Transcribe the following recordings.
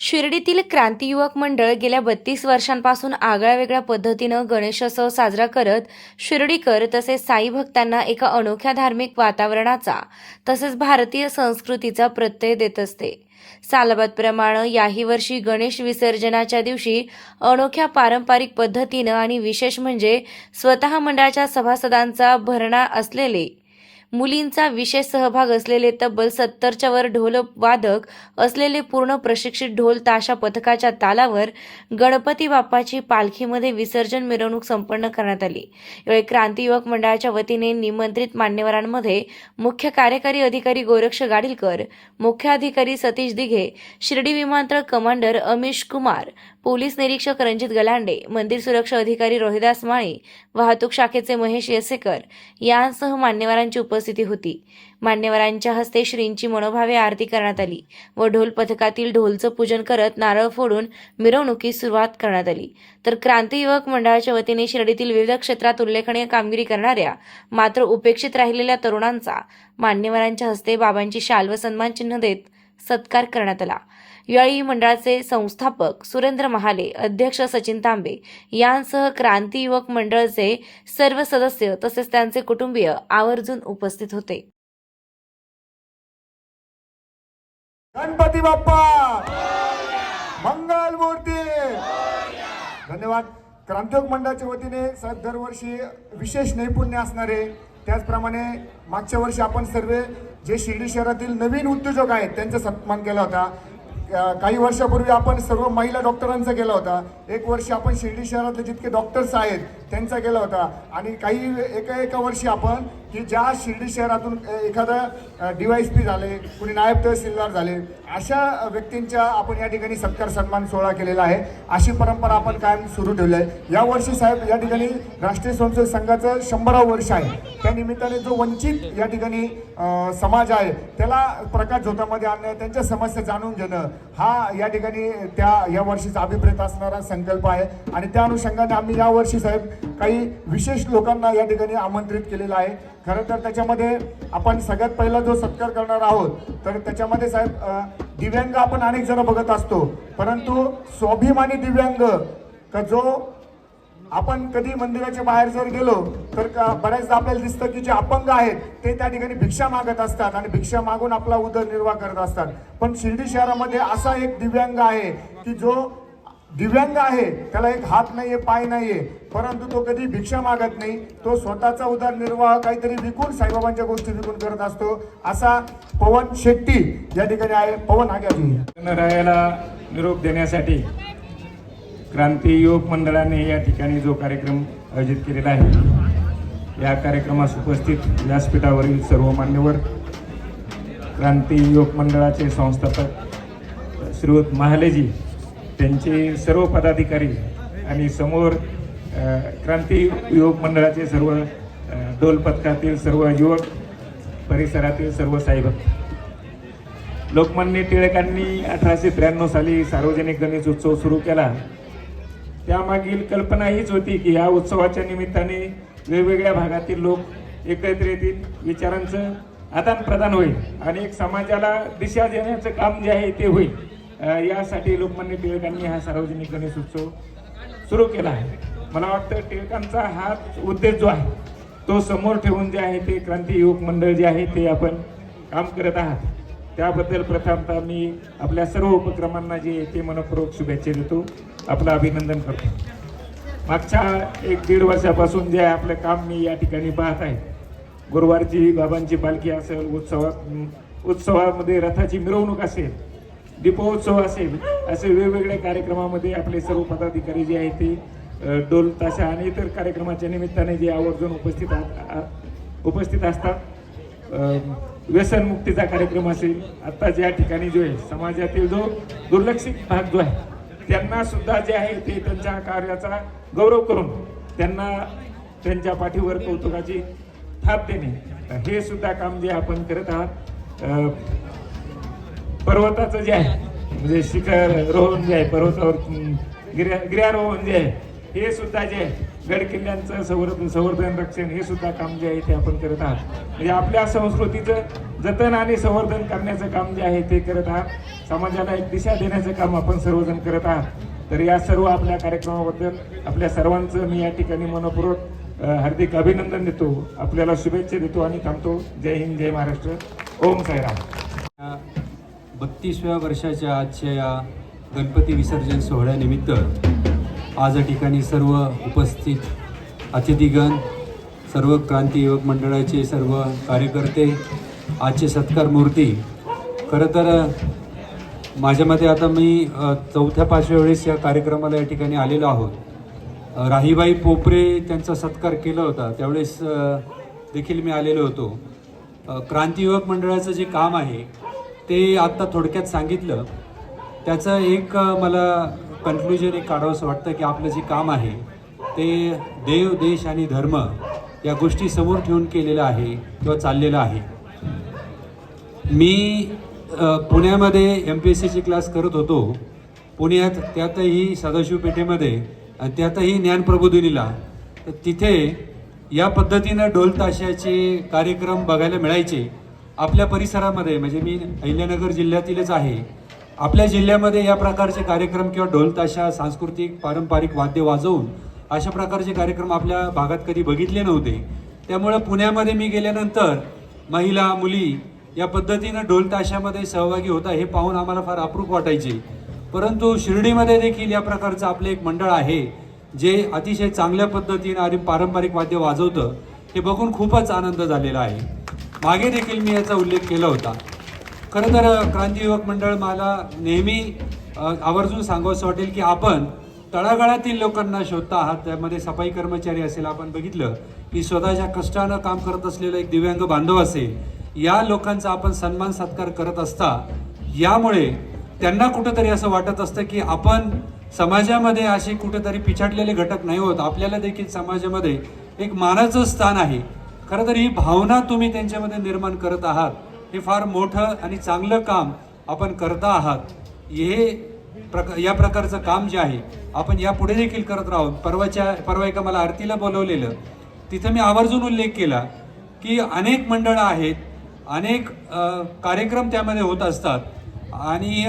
शिर्डीतील क्रांती युवक मंडळ गेल्या बत्तीस वर्षांपासून आगळ्या वेगळ्या पद्धतीनं गणेशोत्सव साजरा करत शिर्डीकर तसेच साई भक्तांना एका अनोख्या धार्मिक वातावरणाचा तसेच भारतीय संस्कृतीचा प्रत्यय देत असते. सालबादप्रमाणे याही वर्षी गणेश विसर्जनाच्या दिवशी अनोख्या पारंपरिक पद्धतीनं आणि विशेष म्हणजे स्वतः मंडळाच्या सभासदांचा भरणा असलेले मुलींचा विशेष सहभाग असलेले तब्बल सत्तरच्या वर ढोल वादक असलेले पूर्ण प्रशिक्षित ढोल ताशा पथकाच्या तालावर गणपती बाप्पाची पालखीमध्ये विसर्जन मिरवणूक संपन्न करण्यात आली. यावेळी क्रांती युवक मंडळाच्या वतीने निमंत्रित मान्यवरांमध्ये मुख्य कार्यकारी अधिकारी गोरक्ष गाडीलकर मुख्य अधिकारी सतीश दिघे शिर्डी विमानतळ कमांडर अमिश कुमार पोलीस निरीक्षक रणजित गलांडे मंदिर सुरक्षा अधिकारी रोहिदास माळी वाहतूक शाखेचे महेश येसेकर यांसह मान्यवरांची उपस्थिती होती. मान्यवरांच्या हस्ते श्रींची मनोभावे आरती करण्यात आली व ढोल पथकातील ढोलचं पूजन करत नारळ फोडून मिरवणुकीस सुरुवात करण्यात आली. तर क्रांती युवक मंडळाच्या वतीने शिर्डीतील विविध क्षेत्रात उल्लेखनीय कामगिरी करणाऱ्या मात्र उपेक्षित राहिलेल्या तरुणांचा मान्यवरांच्या हस्ते बाबांची शाल व सन्मान चिन्ह देत सत्कार करण्यात आला. यावेळी मंडळाचे संस्थापक सुरेंद्र महाले अध्यक्ष सचिन तांबे यांसह क्रांती युवक मंडळचे सर्व सदस्य तसेच त्यांचे कुटुंबीय आवर्जून उपस्थित होते. गणपती बाप्पा! मंगल मूर्ती! धन्यवाद. क्रांतियोग मंडळाच्या वतीने साहेब दरवर्षी विशेष नैपुण्य असणारे त्याचप्रमाणे मागच्या वर्षी आपण सर्व जे शिर्डी शहरातील नवीन उद्योजक आहेत त्यांचा सन्मान केला होता. काही वर्षापूर्वी आपण सर्व महिला डॉक्टरांचा केला होता. एक वर्ष आपण शिर्डी शहरातले जितके डॉक्टर्स आहेत त्यांचा केला होता. आणि काही एका एका वर्षी आपण की ज्या शिर्डी शहरातून एखादं एखादा डीवायस पी झाले कुणी नायब तहसीलदार झाले अशा व्यक्तींच्या आपण या ठिकाणी सत्कार सन्मान सोहळा केलेला आहे. अशी परंपरा आपण कायम सुरू ठेवली आहे. यावर्षी साहेब या ठिकाणी राष्ट्रीय स्वयंसेवक संघाचं शंभरावं वर्ष आहे. त्या निमित्ताने जो वंचित या ठिकाणी समाज आहे त्याला प्रकाश झोतामध्ये आणणं त्यांच्या समस्या जाणून घेणं हा या ठिकाणी त्या या वर्षीचा अभिप्रेत असणारा संकल्प आहे. आणि त्या अनुषंगाने आम्ही या वर्षी साहेब काही विशेष लोकांना या ठिकाणी आमंत्रित केलेलं आहे. खरं तर त्याच्यामध्ये आपण सगळ्यात पहिला जो सत्कार करणार आहोत तर त्याच्यामध्ये साहेब दिव्यांग आपण अनेक जण बघत असतो. परंतु स्वाभिमानी दिव्यांग का जो आपण कधी मंदिराच्या बाहेर जर गेलो तर का- बऱ्याचदा आपल्याला दिसतं की जे अपंग आहेत ते त्या ठिकाणी भिक्षा मागत असतात आणि भिक्षा मागून आपला उदरनिर्वाह करत असतात. पण शिर्डी शहरामध्ये असा एक दिव्यांग आहे की जो दिव्यांग आहे त्याला एक हात नाहीये पाय नाहीये परंतु तो कधी भिक्षा मागत नाही तो स्वतःचा उदरनिर्वाह काहीतरी विकून साईबाबांच्या गोष्टी विकून करत असतो. असा पवन शेट्टी या ठिकाणी आहे. पवन आग्याजी गणरायाला निरोप देण्यासाठी क्रांती युवक मंडळाने या ठिकाणी जो कार्यक्रम आयोजित केलेला आहे या कार्यक्रमास उपस्थित व्यासपीठावरील सर्व मान्यवर क्रांती युवक मंडळाचे संस्थापक श्रीयुत महालेजी त्यांचे सर्व पदाधिकारी आणि समोर क्रांती युवक मंडळाचे सर्व डोलपथकातील डोल पथकातील सर्व युवक परिसरातील सर्व साईभक्त. लोकमान्य टिळकांनी अठराशे त्र्याण्णव साली सार्वजनिक गणेश उत्सव सुरू केला. त्यामागील कल्पना हीच होती की या उत्सवाच्या निमित्ताने वेगवेगळ्या भागातील लोक एकत्र येतील विचारांचं आदान प्रदान होईल आणि एक समाजाला दिशा देण्याचं काम जे आहे ते होईल. यासाठी लोकमान्य टिळकांनी हा सार्वजनिक गणेश उत्सव सुरू केला आहे. मला वाटतं टिळकांचा हा उद्देश जो आहे तो समोर ठेवून जे आहे ते क्रांती युवक मंडळ जे आहे ते आपण काम करत आहात. त्याबद्दल प्रथमतः मी आपल्या सर्व उपक्रमांना जे आहे ते मनपूर्वक शुभेच्छा देतो. आपलं अभिनंदन करतो. मागच्या एक दीड वर्षापासून जे आपलं काम मी या ठिकाणी पाहत आहे. गुरुवारची बाबांची पालखी असेल उत्सवात उत्सवामध्ये रथाची मिरवणूक असेल दीपोत्सव असेल असे वेगवेगळ्या कार्यक्रमामध्ये आपले सर्व पदाधिकारी जे आहेत ते डोल ताशा आणि इतर कार्यक्रमाच्या निमित्ताने जे आवर्जून उपस्थित आ- उपस्थित असतात. व्यसनमुक्तीचा कार्यक्रम असेल. आत्ता ज्या ठिकाणी जो आहे समाजातील जो दुर्लक्षित भाग जो आहे त्यांना सुद्धा जे आहे ते त्यांच्या कार्याचा गौरव करून त्यांना त्यांच्या पाठीवर कौतुकाची थाप देणे. हे सुद्धा काम जे आपण करत आहात पर्वताचं जे आहे म्हणजे शिखर रोहन जे आहे पर्वतावर गिर्या गिर्यारोहण जे आहे हे सुद्धा जे आहे, गड किल्ल्यांचं संवर्धन संवर्धन रक्षण हे सुद्धा काम जे आहे ते आपण करत आहात. म्हणजे आपल्या संस्कृतीचं जतन आणि संवर्धन करण्याचं काम जे आहे ते करत आहात. समाजाला एक दिशा देण्याचं काम आपण सर्वजण करत आहात. तर या सर्व आपल्या कार्यक्रमाबद्दल आपल्या सर्वांचं मी या ठिकाणी मनपूर्वक हार्दिक अभिनंदन देतो. आपल्याला शुभेच्छा देतो आणि थांबतो. जय हिंद जय महाराष्ट्र. ओम साईराम. बत्तीसव्या वर्षाच्या आजच्या या गणपती विसर्जन सोहळ्यानिमित्त आज या ठिकाणी सर्व उपस्थित अतिथीगण सर्व क्रांती युवक मंडळाचे सर्व कार्यकर्ते आजचे सत्कार मूर्ती. खरं तर माझ्या मते आता मी चौथ्या पाचव्या वेळेस या कार्यक्रमाला या ठिकाणी आलेलो आहोत. राहीबाई पोपरे त्यांचा सत्कार केला होता. त्यावेळेस देखील मी आलेलो होतो. क्रांती युवक मंडळाचं जे काम आहे ते आत्ता थोडक्यात सांगितलं. त्याचं एक मला कन्क्लुजन एक काढावंसं वाटतं की आपलं जे काम आहे ते देव देश आणि धर्म या गोष्टी समोर ठेवून केलेलं आहे किंवा चाललेलं आहे. मी पुण्यामध्ये एम पी एस सीची क्लास करत होतो. पुण्यात त्यातही सदाशिव पेठेमध्ये आणि त्यातही ज्ञानप्रबोधिनीला. तर तिथे या पद्धतीनं ढोलताशाचे कार्यक्रम बघायला मिळायचे. आपल्या परिसरामध्ये म्हणजे मी अहिल्यानगर जिल्ह्यातीलच आहे. आपल्या जिल्ह्यामध्ये या प्रकारचे कार्यक्रम किंवा ढोलताशा सांस्कृतिक पारंपरिक वाद्य वाजवून अशा प्रकारचे कार्यक्रम आपल्या भागात कधी बघितले नव्हते. त्यामुळं पुण्यामध्ये मी गेल्यानंतर महिला मुली या पद्धतीनं ढोलताशामध्ये सहभागी होता हे पाहून आम्हाला फार अप्रूप वाटायचे. परंतु शिर्डीमध्ये देखील या प्रकारचं आपलं एक मंडळ आहे जे अतिशय चांगल्या पद्धतीनं आणि पारंपरिक वाद्य वाजवतं हे बघून खूपच आनंद झालेला आहे. मागे देखील मी याचा उल्लेख केला होता. खरं तर क्रांती युवक मंडळ मला नेहमी आवर्जून सांगावंसं वाटेल की आपण तळागाळातील लोकांना शोधता आहात त्यामध्ये सफाई कर्मचारी असेल आपण बघितलं की स्वतःच्या कष्टानं काम करत असलेलं एक दिव्यांग बांधव असेल या लोकांचा आपण सन्मान सत्कार करत असता यामुळे त्यांना कुठंतरी असं वाटत असतं की आपण समाजामध्ये असे कुठेतरी पिछाडलेले घटक नाही होत. आपल्याला देखील समाजामध्ये एक मानाचं स्थान आहे. खरं तर ही भावना तुम्ही त्यांच्यामध्ये निर्माण करत आहात. हे फार मोठं आणि चांगलं काम आपण करता आहात. हे प्रका या प्रकारचं काम जे आहे आपण यापुढे देखील करत राहू परवाच्या परवा एका मला आरतीला बोलवलेलं तिथं मी आवर्जून उल्लेख केला की अनेक मंडळं आहेत अनेक कार्यक्रम त्यामध्ये होत असतात आणि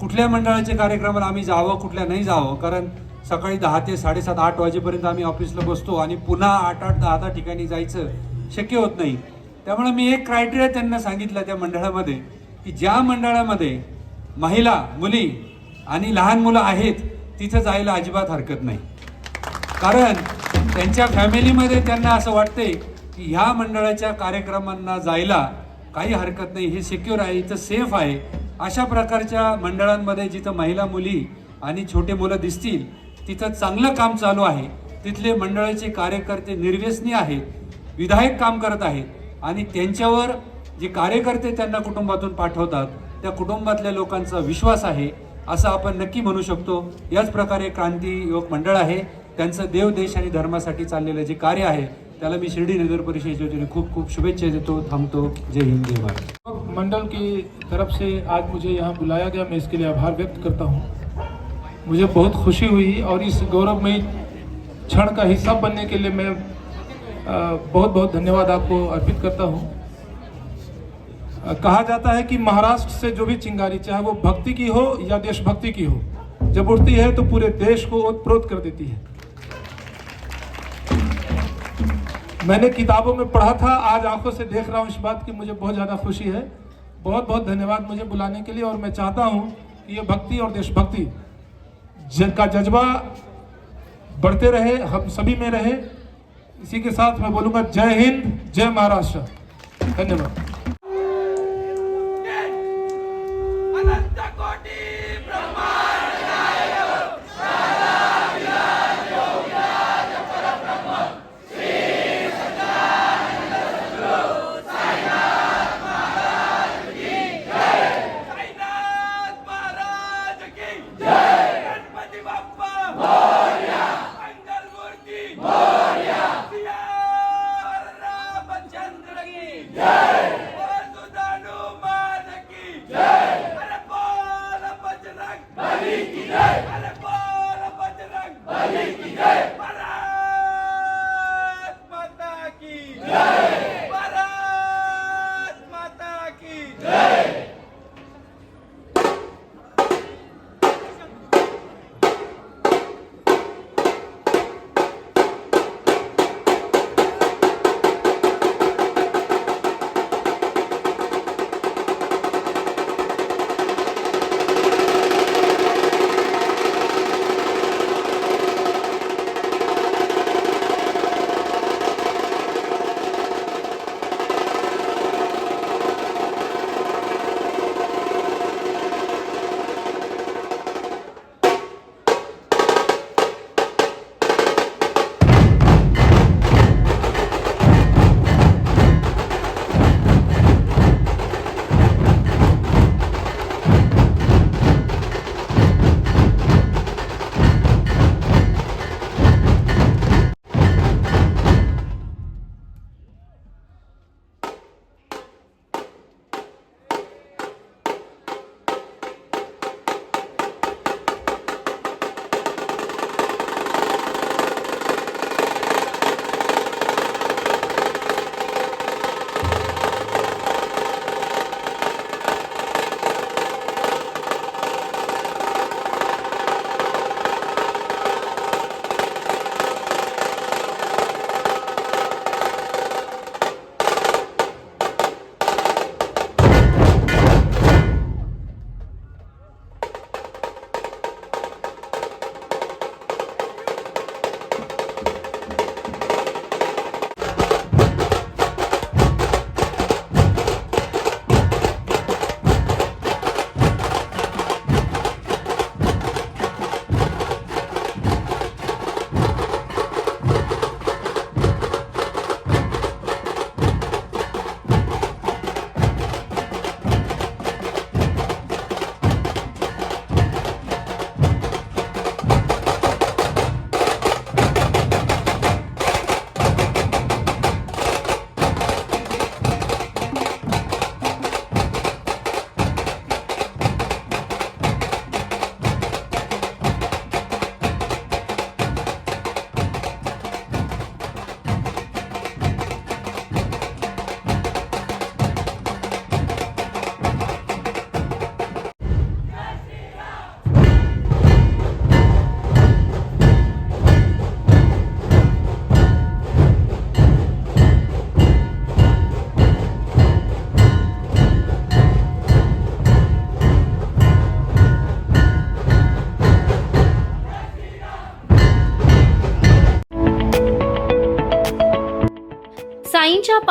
कुठल्या मंडळाच्या कार्यक्रमाला आम्ही जावं कुठल्या नाही जावं कारण सकाळी दहा ते साडेसात आठ वाजेपर्यंत आम्ही ऑफिसला बसतो आणि पुन्हा आठ आठ दहा दहा ठिकाणी जायचं शक्य होत नाही. त्यामुळे मी एक क्रायटेरिया त्यांना सांगितलं त्या मंडळामध्ये की ज्या मंडळामध्ये महिला मुली आणि लहान मुलं आहेत तिथं जायला अजिबात हरकत नाही. कारण त्यांच्या फॅमिलीमध्ये त्यांना असं वाटते की ह्या मंडळाच्या कार्यक्रमांना जायला काही हरकत नाही हे सिक्युअर आहे इथं सेफ आहे. अशा प्रकारच्या मंडळांमध्ये जिथं महिला मुली आणि छोटे मुलं दिसतील तिथं चांगलं काम चालू आहे. तिथले मंडळाचे कार्यकर्ते निर्व्यसनी आहेत विधायक काम करत आहेत. आणि त्यांच्यावर जे कार्यकर्ते त्यांना कुटुंबातून पाठवतात त्या कुटुंबातल्या लोकांचा विश्वास आहे असं आपण नक्की म्हणू शकतो. याच प्रकारे क्रांती युवक मंडळ आहे. त्यांचं देव देश आणि धर्मासाठी चाललेलं जे कार्य आहे त्याला मी शिर्डी नगर परिषदेच्या वतीने खूप खूप शुभेच्छा देतो थांबतो. जय हिंद जय मंडल की तरफ से आज मुझे यहाँ बुलाया गया मैं इसके लिए आभार व्यक्त करता हूँ। मुझे बहुत खुशी हुई और इस गौरवमयी क्षण का हिस्सा बनने के लिए मैं बहुत बहुत धन्यवाद आपको अर्पित करता हूँ। कहा जाता है कि महाराष्ट्र से जो भी चिंगारी, चाहे वो भक्ति की हो या देशभक्ति की हो, जब उठती है तो पूरे देश को ओतप्रोत कर देती है। मैंने किताबों में पढ़ा था, आज आँखों से देख रहा हूँ इस बात की, मुझे बहुत ज़्यादा खुशी है। बहुत बहुत धन्यवाद मुझे बुलाने के लिए, और मैं चाहता हूँ कि ये भक्ति और देशभक्ति का जज्बा बढ़ते रहे, हम सभी में रहे। इसी के साथ मैं बोलूँगा जय हिंद जय महाराष्ट्र। धन्यवाद।